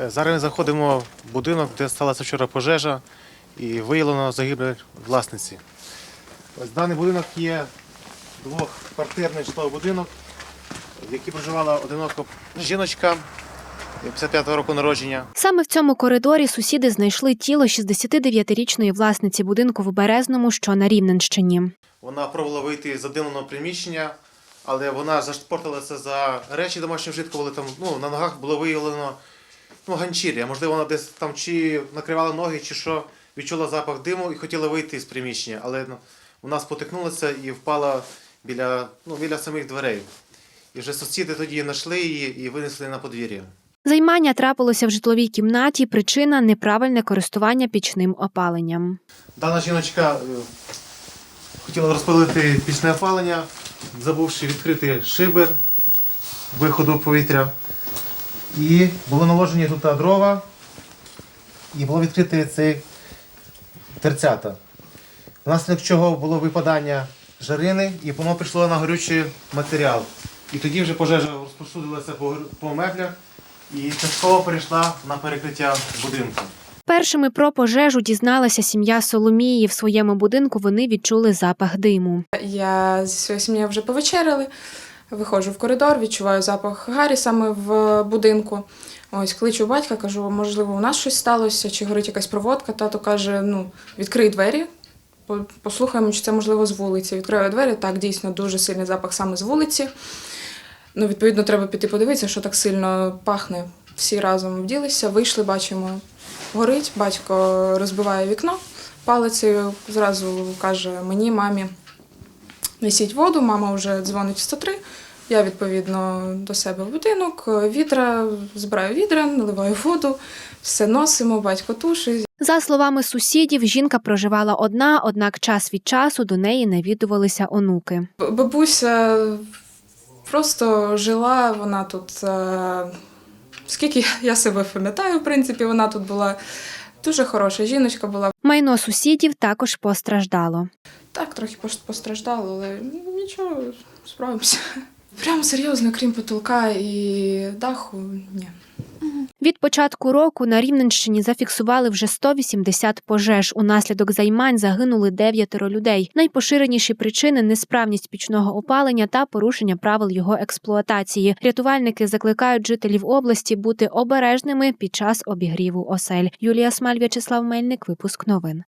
Е, Зараз ми заходимо в будинок, де сталася вчора пожежа і виявлено загибель власниці. Ось даний будинок є двохквартирний житловий будинок, в який проживала одинока жіночка 55-го року народження. Саме в цьому коридорі сусіди знайшли тіло 69-річної власниці будинку в Березному, що на Рівненщині. Вона пробувала вийти з задимленого приміщення, але вона зашпортилася за речі домашнього вжитку, коли там ну, на ногах було виявлено ну, ганчір'я. Можливо, вона десь там чи накривала ноги, чи що, відчула запах диму і хотіла вийти з приміщення, але ну, вона спотикнулася і впала біля, ну, біля самих дверей. І вже сусіди тоді знайшли її і винесли на подвір'я. Займання трапилося в житловій кімнаті. Причина неправильне користування пічним опаленням. Дана жіночка е, хотіла розпалити пічне опалення, забувши відкрити шибер виходу повітря. І були наложені тут дрова, і було відкрите цей терцята. Внаслідок чого було випадання жарини, і воно пішло на горючий матеріал. І тоді вже пожежа розпосудилася по, по меблях і частково перейшла на перекриття будинку. Першими про пожежу дізналася сім'я Соломії. В своєму будинку вони відчули запах диму. Я зі своєю сім'єю вже повечеряли. Виходжу в коридор, відчуваю запах Гарі саме в будинку. Ось кличу батька, кажу, можливо, у нас щось сталося, чи горить якась проводка. Тато каже: ну, відкрий двері, послухаємо, чи це можливо з вулиці. Відкриваю двері, так, дійсно дуже сильний запах саме з вулиці. Ну, відповідно, треба піти подивитися, що так сильно пахне. Всі разом вділися, вийшли, бачимо, горить. Батько розбиває вікно палицею, зразу каже мені, мамі, несіть воду, мама вже дзвонить в 103. Я відповідно до себе в будинок, відра, збираю відра, наливаю воду, все носимо, батько тушить. За словами сусідів, жінка проживала одна, однак час від часу до неї навідувалися онуки. Бабуся просто жила, вона тут. е, Скільки я себе пам'ятаю, в принципі, вона тут була дуже хороша жіночка була. Майно сусідів також постраждало. Так, трохи постраждало, але нічого, справимося. Прямо серйозно, крім потолка і даху, ні. Від початку року на Рівненщині зафіксували вже 180 пожеж. Унаслідок займань загинули дев'ятеро людей. Найпоширеніші причини несправність пічного опалення та порушення правил його експлуатації. Рятувальники закликають жителів області бути обережними під час обігріву осель. Юлія Смаль, В'ячеслав Мельник, випуск новин.